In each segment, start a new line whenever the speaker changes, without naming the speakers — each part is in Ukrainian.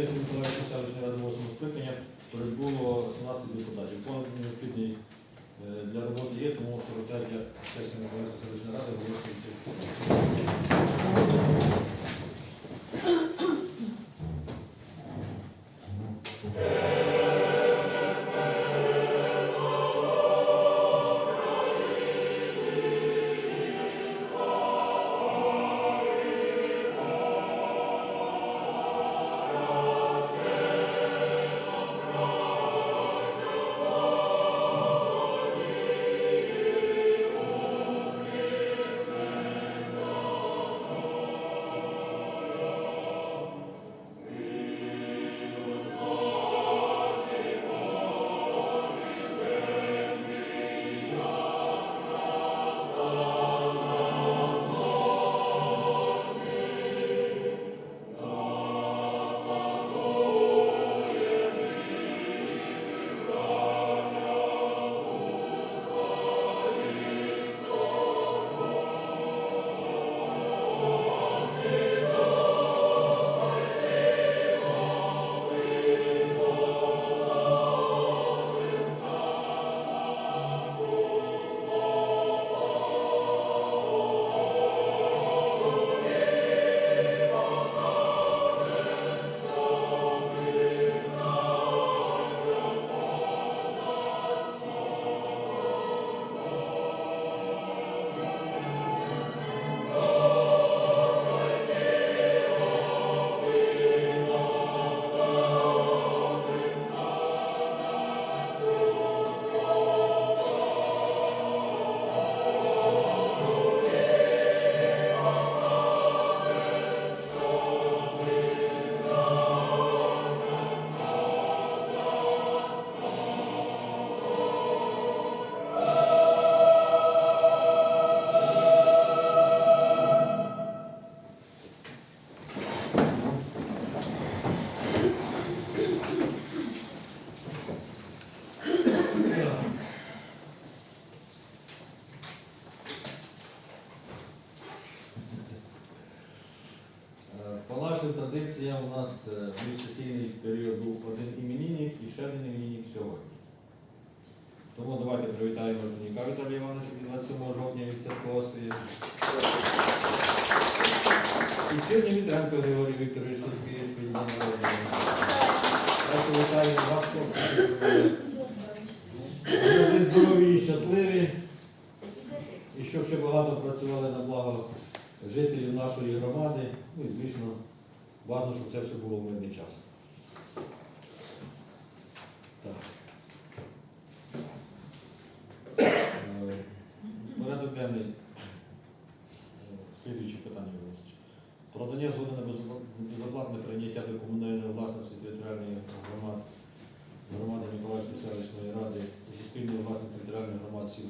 сесії Миколаївської селищної ради 8 скликання прибуло 17 депутатів. Понад необхідний е, для роботи є, тому 43 сесії Миколаївської ради відкритою. І сьогодні Вітренко Григорій Вікторович свій день народження. Так, вітаємо вас, хлопці. Ви здорові і щасливі. І щоб ще багато працювали на благо жителів нашої громади. Ну і звісно, важливо, щоб це все було в мирний час. Так. Е, Порядок денний. Е, Слідуючі питання виносить. Про надання згоди на безоплатне прийняття до комунальної власності територіальної громад громади Миколаївської селищної ради зі спільної власної територіальної громад сіл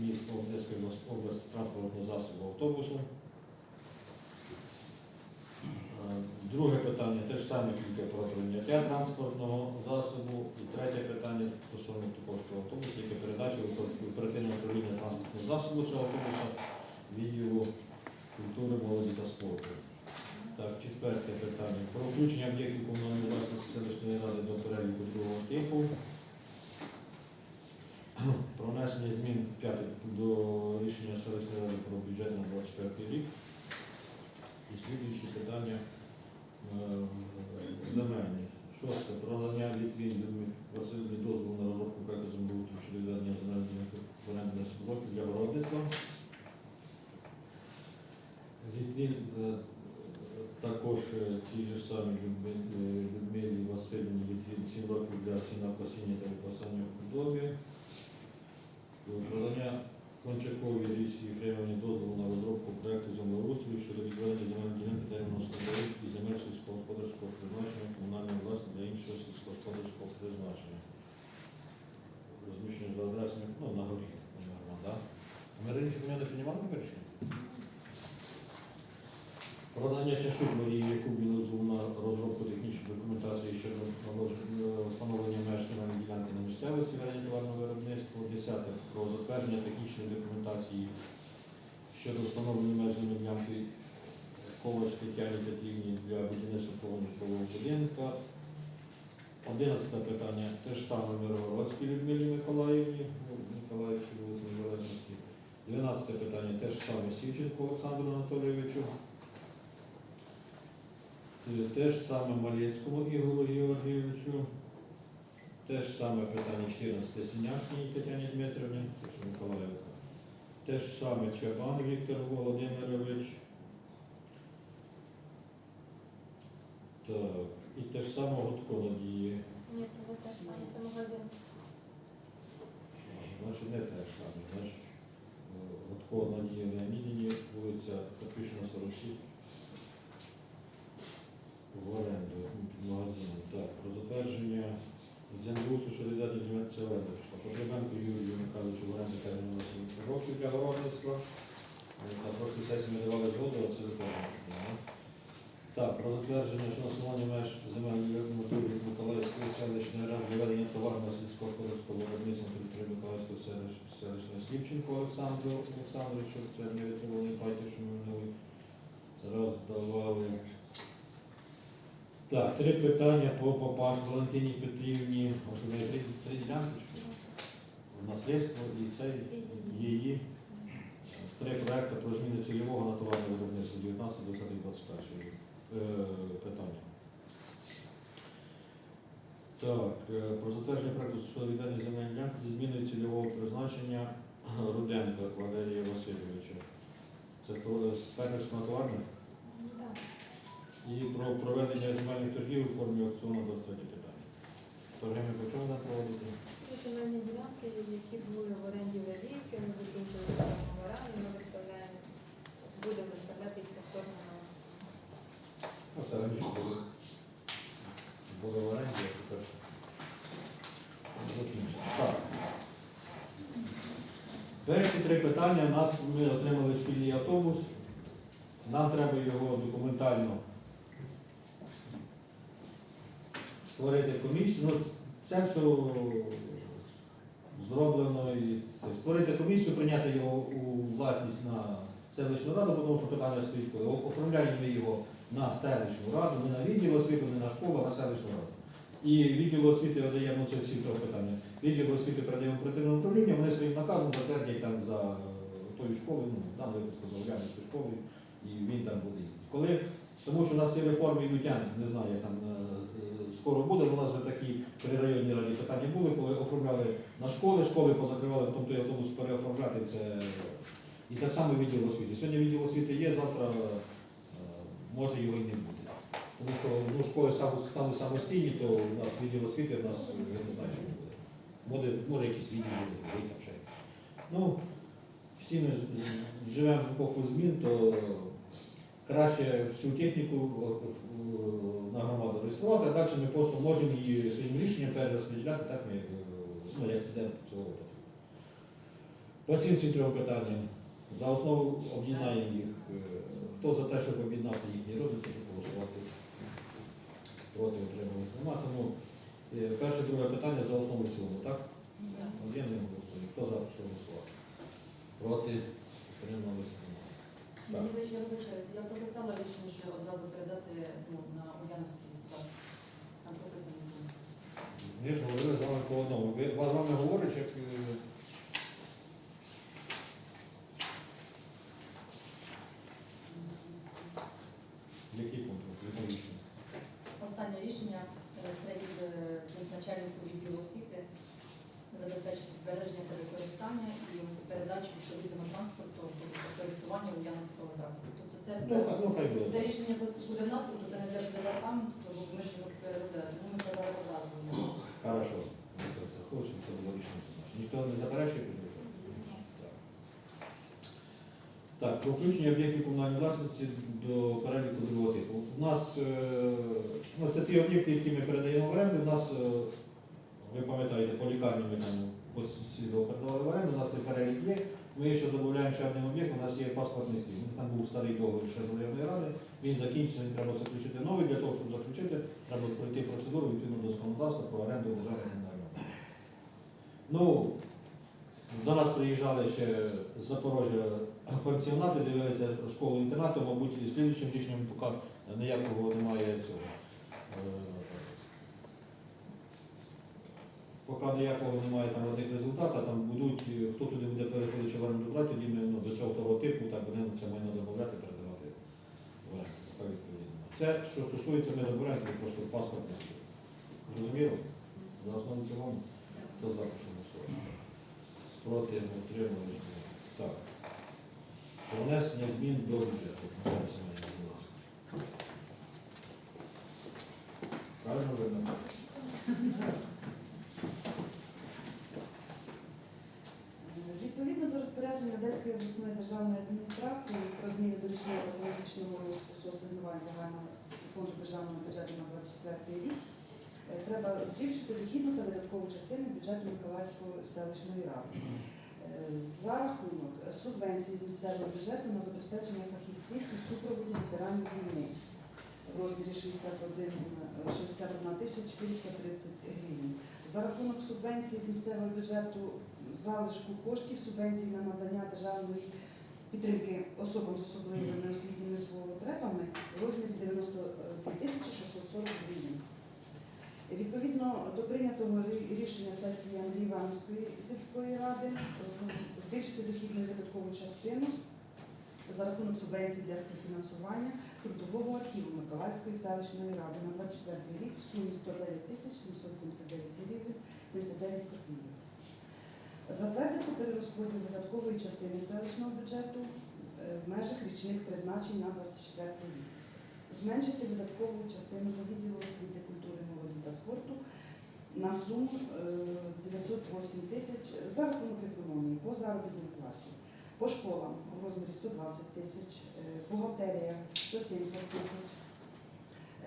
міст Одеської області транспортного засобу автобусу. Е, Друге питання те ж саме тільки про прийняття транспортного засобу. І третє питання стосовно такого ж автобусу, тільки передача в оперативне управління транспортного засобу цього автобуса відділу культури, молоді та спорту. Так, четверте питання. Про включення об'єктів комунальної власності селищної ради до переліку другого типу. Про внесення змін до рішення селищної ради про бюджет на 24 рік. І слідуючі питання е, земельні. Шосте. Про надання Літвін Людмилі дозволу на розробку проекту землеустрою щодо відведення земельних ділянок в оренду на років для городництва. Літвін е, також е, ті ж самі Людми- е, Людмилі Васильівні Літвін 7 років для сінокосіння та випасання в худобі. Продання Кончаковій Рісі Єфремовні дозволу на розробку проекту землеустрою щодо відведення земельної ділянки терміну складових і земель сільськогосподарського призначення комунальної власності для іншого сільськогосподарського призначення. Розміщення за адресами, ну, на горі, так? Ми раніше не приймали рішення? Продання чашок Марії Якубіну на розробку технічної документації щодо встановлення меж земельної ділянки на місцевості ведення товарного виробництва. Десяте. Про затвердження технічної документації щодо встановлення меж земельної ділянки Ковач Тетяні Петрівні для будівництва повного будинка. Одинадцяте питання те ж саме Миргородській Людмилі Миколаївні, Миколаївській вулиці Незалежності. Дванадцяте питання те ж саме Сівченко Олександру Анатолійовичу. Е, Те ж саме Малецькому Ігору Георгійовичу. Те ж саме питання 14 Сіняшній Тетяні Дмитрівні, Миколаївка. Те ж саме Чабан Віктор Володимирович. Так, і те ж саме Гудко Надії.
Ні, це не те ж саме, це магазин.
Значить, не те ж саме. Значить, е, Гудко Надії Леонідівні, вулиця Капішина 46. В оренду під магазином. Так, про затвердження землеустрою щодо відведення земель це оренда. Потребенко Юрію Михайловичу в оренду терміну на 7 років для городництва. Е, На прошлій сесії ми давали згоду, а це затвердження. Так, про затвердження що на основанні меж земельної території Миколаївської селищної ради ведення товарного сільського господарського виробництва території Миколаївської селищ- селищної Сліпченко Олександру Олександровичу, це не відповіли паті, що ми минулий раз давали. Так, три питання по Попаш Валентині Петрівні. Що в три, три ділянки? чи що? Наслідство і цей її. Три проекти про зміну цільового на товарне виробництво 19 20 21 е, питання. Так, е, про затвердження проекту щодо відведення земельної ділянки зі зміною цільового призначення Руденка Валерія Васильовича. Це фермерська товарна. І про проведення земельних торгів у формі аукціону 23 питання. Торги ми почали нам проводити.
Земельні ділянки, які були в оренді Левівки, ми закінчили і ми виставляємо, будемо виставляти їх повторно на
Ну, це раніше були. Були в оренді, а тепер закінчили. Так. Перші три питання у нас ми отримали шкільний автобус. Нам треба його документально створити комісію. Ну, це все зроблено і це. Створити комісію, прийняти його у власність на селищну раду, тому що питання стоїть, коли оформляємо ми його на селищну раду, не на відділ освіти, не на школу, а на селищну раду. І відділу освіти видаємо це всі трьох питання. Відділу освіти передаємо оперативне управління, вони своїм наказом затвердять там за тою школою, ну, в даному випадку за Ульянівською школою, і він там буде. Коли, тому що у нас ці реформи йдуть, не знаю, як там е, скоро буде, у нас вже такі при районній раді питання були, коли оформляли на школи, школи позакривали, потім той автобус переоформляти, це і так само відділ освіти. Сьогодні відділ освіти є, завтра е, може його і не буде. Тому що ну, школи стануть самостійні, то у нас відділ освіти, у нас я що буде. Буде, може якийсь відділ буде там ще. Ну, всі ми живемо в епоху змін, то краще всю техніку на громаду реєструвати, а далі ми просто можемо її своїм рішенням перерозподіляти, так ми, е, ну, як піде цього потрібно. По цим всім трьом питанням за основу об'єднаємо їх. Е, Хто за те, щоб об'єднати їхні розвитки, щоб голосувати проти отримались нема. Тому е, перше, друге питання за основу цілому, так? Не голосує. Хто за що голосувати? Проти отримались нема. Так.
Лише вибачаюсь, я прописала рішення, що одразу передати ну, на Уляновський так. Там прописано.
Ми ж говорили з вами по одному. Ви з вами говорять, як е, який пункт? Яке рішення?
Останнє рішення е, третій е, начальнику відділу освіти забезпечити збереження та використання і передачу відповідного транспорту до користування Уляновського закладу. Тобто це,
Ну, ну хай
це рішення просто буде в нас, тобто це не для департаменту, тому ми ж не переробили, тому ми подали одразу.
Хорошо. Ми це все хочемо, це було рішення. Ніхто не заперечує. Так, про включення об'єктів комунальної власності до переліку другого типу. У нас е, ну, це ті об'єкти, які ми передаємо в оренду. Е, ви пам'ятаєте, по лікарні ми там послідово передавали в оренду, у нас цей перелік є. Ми ще додаємо ще один об'єкт, у нас є паспортний стіль. Там був старий договір ще з районної ради. Він закінчиться, він треба заключити новий. Для того, щоб заключити, треба пройти процедуру відповідно до законодавства про оренду державної комунальної. Ну, До нас приїжджали ще з Запорожжя пансіонати, дивилися школу інтернату, мабуть, і слідчим рішенням поки ніякого немає цього. Е, Поки ніякого немає там тих результатів, там будуть, е, хто туди буде переходити чи в оренду брати, тоді ми ну, до цього того типу, так будемо це майно замовляти, передавати в оренду. Так відповідно. Це, що стосується ми добираємо, то просто паспорт не слід. Зрозуміло? За основу цілому, хто за прошу голосувати. Проти утримались. Так. Внесення змін до бюджету. Правильно видно?
Відповідно до розпорядження Одеської обласної державної адміністрації про зміни до річного та місячного розпису асигнувань загального фонду державного бюджету на 24 рік, е, треба збільшити дохідну та видаткову частину бюджету Миколаївської селищної ради. Е, За рахунок субвенції з місцевого бюджету на забезпечення фахівців і супроводу ветеранів війни в розмірі 61, е, 61 тисяча 430 гривень. За рахунок субвенції з місцевого бюджету залишку коштів субвенції на надання державної підтримки особам з особливими освітніми потребами в розмірі 92 тисячі 640 гривень. Відповідно до прийнятого рішення сесії Андрії Івановської сільської ради е, збільшити дохідну видаткову частину за рахунок субвенцій для співфінансування трудового архіву Миколаївської селищної ради на 24 рік в сумі 109 тисяч 779 гривень 79 копійок. Затвердити перерозподіл видаткової частини селищного бюджету е, в межах річних призначень на 24 рік. Зменшити видаткову частину по відділу освіти, культури, молоді та спорту на суму е, 908 тисяч за рахунок економії по заробітній платі. По школам в розмірі 120 тисяч, е, бухгалтерія 170 тисяч,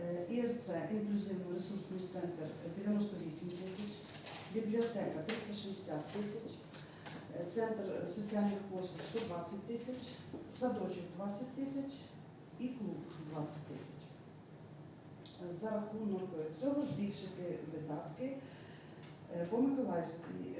е, ІРЦ, інклюзивно-ресурсний центр 98 тисяч, бібліотека 360 тисяч, е, центр соціальних послуг 120 тисяч, садочок 20 тисяч і клуб 20 тисяч. Е, За рахунок цього збільшити видатки е, по Миколаївській,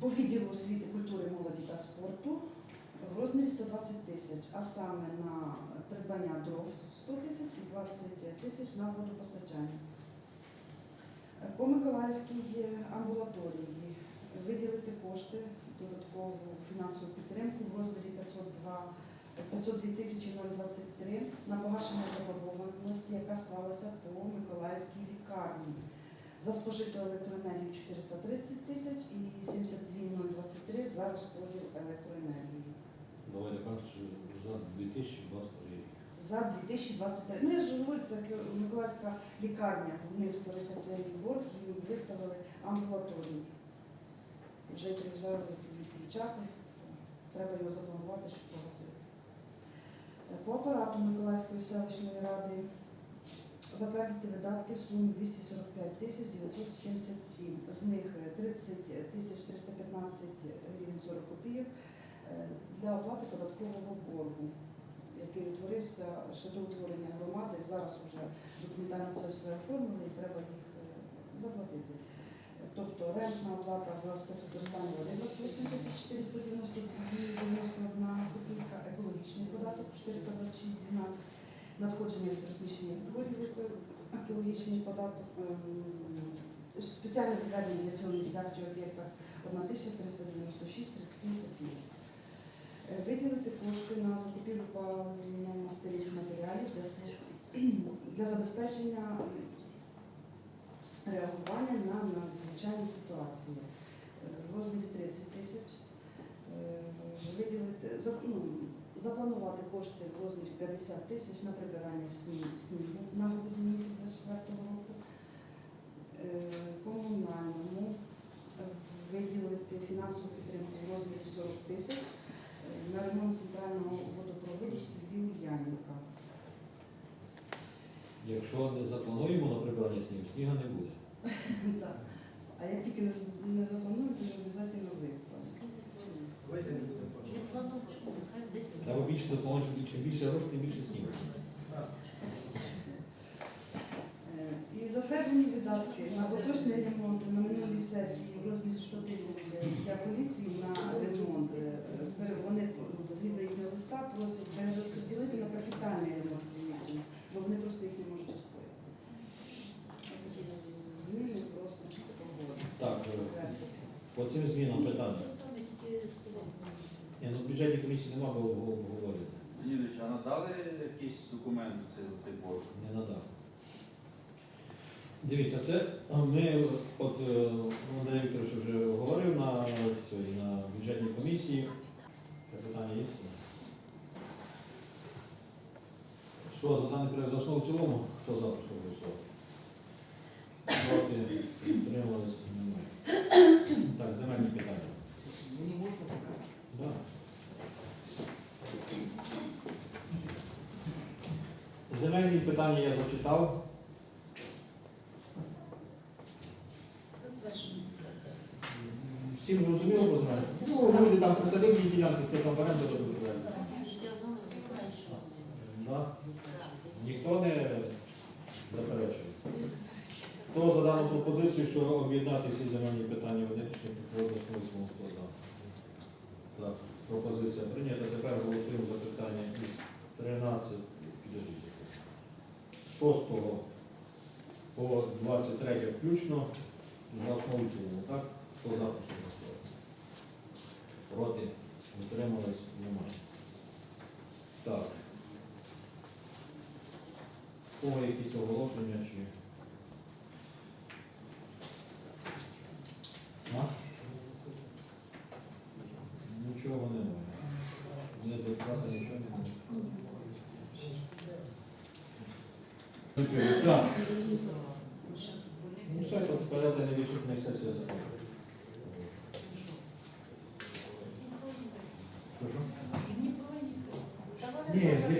по відділу освіти, культури, молоді та спорту в розмірі 120 тисяч, а саме на придбання дров 100 тисяч і 20 тисяч на водопостачання. По Миколаївській амбулаторії виділити кошти, додаткову фінансову підтримку в розмірі 502 502 тисячі 023 на погашення заборгованості, яка склалася по Миколаївській лікарні. За спожиту електроенергію 430 тисяч і 72 023 за розподіл електроенергії.
Давайте кажуть, за 2023 рік.
За 2023. Ну я ж говорю, Миколаївська лікарня. В них створився цей борг і виставили амбулаторію. Вже приїжджали відключати. Треба його запланувати, щоб погасити. По апарату Миколаївської селищної ради затвердити видатки в сумі 245 тисяч 977. З них е, 30 тисяч 315 гривень 40 копійок е, для оплати податкового боргу який утворився ще до утворення громади. Зараз вже документально це все оформили і треба їх е, заплатити. Тобто рентна оплата за спецвикористання води 28 тисяч 491 копійка, екологічний податок 426,12, надходження від розміщення відходів екологічний податок, ем, спеціальне відведення для цього місця чи об'єкта 1396,37 копійок. Е, Виділити кошти на закупівлю паливно-мастильних матеріалів для, забезпечення реагування на надзвичайні ситуації Е, в розмірі 30 тисяч. Е, Виділити, ну, запланувати кошти в розмірі 50 тисяч на прибирання снігу на грудні місяць 24 року. Е, Комунальному е, виділити фінансову підтримку в розмірі 40 тисяч е, на ремонт центрального водопроводу в селі Ульянівка.
Якщо не заплануємо на прибирання снігу, сніга не буде.
Так. А як тільки не, з- не запланують, то обов'язково виплатять.
Треба більше запланувати, чим більше грошей, тим більше снігу.
Е, І Затверджені видатки на поточний ремонт на минулій сесії в розмірі 100 тисяч для поліції на ремонт. Е, Вони згідно їхнього листа просять перерозподілити на капітальний ремонт приміщення, бо вони просто їх не можуть освоїти. Такі Зміни просять погодити.
Так, е, по цим змінам питання. Ні, ну в бюджетній комісії нема бо говорити.
Леонідович, а надали якісь документи цей, цей борг?
Не надав. Дивіться, це ми, от е, Андрій Вікторович вже говорив на, цій, на бюджетній комісії. Це питання є? Що за даний проект за основу в цілому? Хто за прошу голосувати? Проти, утримались, немає. Так, земельні питання.
Мені можна така?
Да. Земельні питання я зачитав. Всім зрозуміло по земельні? Ну, люди там присадили ділянки, хто там оренду. Да? Ніхто не заперечує. Хто за дану пропозицію, що об'єднати всі земельні питання в підходить смислом, хто за? Так, пропозиція прийнята. Тепер голосуємо за питання із 13, підождіть. З 6 по 23 включно. За основу цілому, так? Хто за, прошу. Проти? Утримались? Немає. Так. Кого якісь оголошення чи?